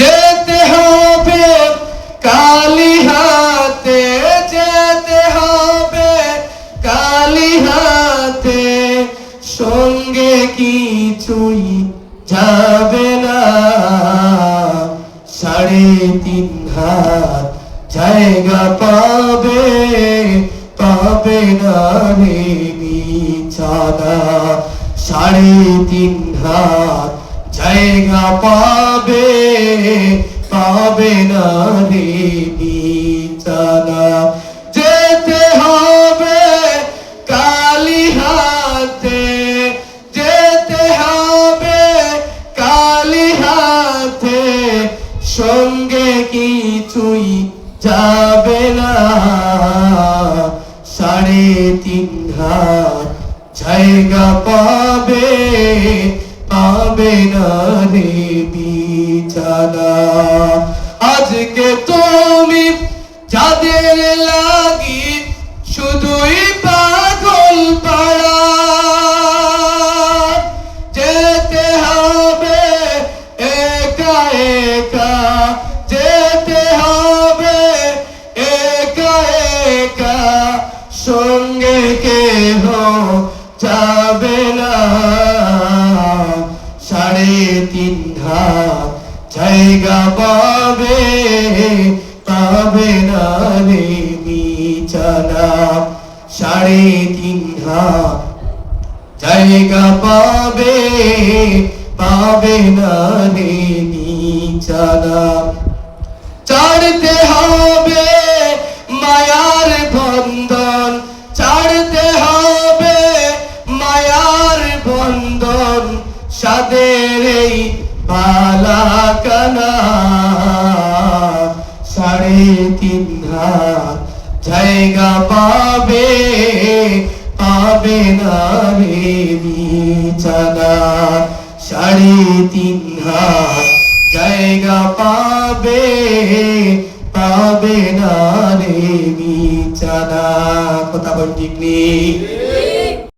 যেতে হবে, কালি হাতে যেতে হবে, কালি হাতে সঙ্গে কিছুই যাবে না। সাড়ে তিন হাত জায়গা পাবে পাবে না রে বিছানা সাড়ে তিন হাত জায়গা পাবে পাবে না রে বিছানা। যেতে হবে কালি হাতে, যেতে হবে কালি হাতে। সঙ্গে কিছুই যাবে না। সাড়ে তিন হাত জায়গা পাবে পাবে না রে বিছানা আজকে তুমি যাদের লাগি শুধুই পাগল পাড়া। যেতে হবে একা একা, যেতে হবে একা একা। সঙ্গে কেহ যাবে তিন ঘাত জায়গা পাবে পাবে না রে বিছানা সাড়ে তিন ঘাত জায়গা পাবে পাবে না রে বিছানা এই বালাকানা সাড়ে তিন হাত জায়গা পাবে পাবে না রে বিছানা সাড়ে তিন হাত জায়গা পাবে পাবে না রে বিছানা কথা বল ঠিক নেই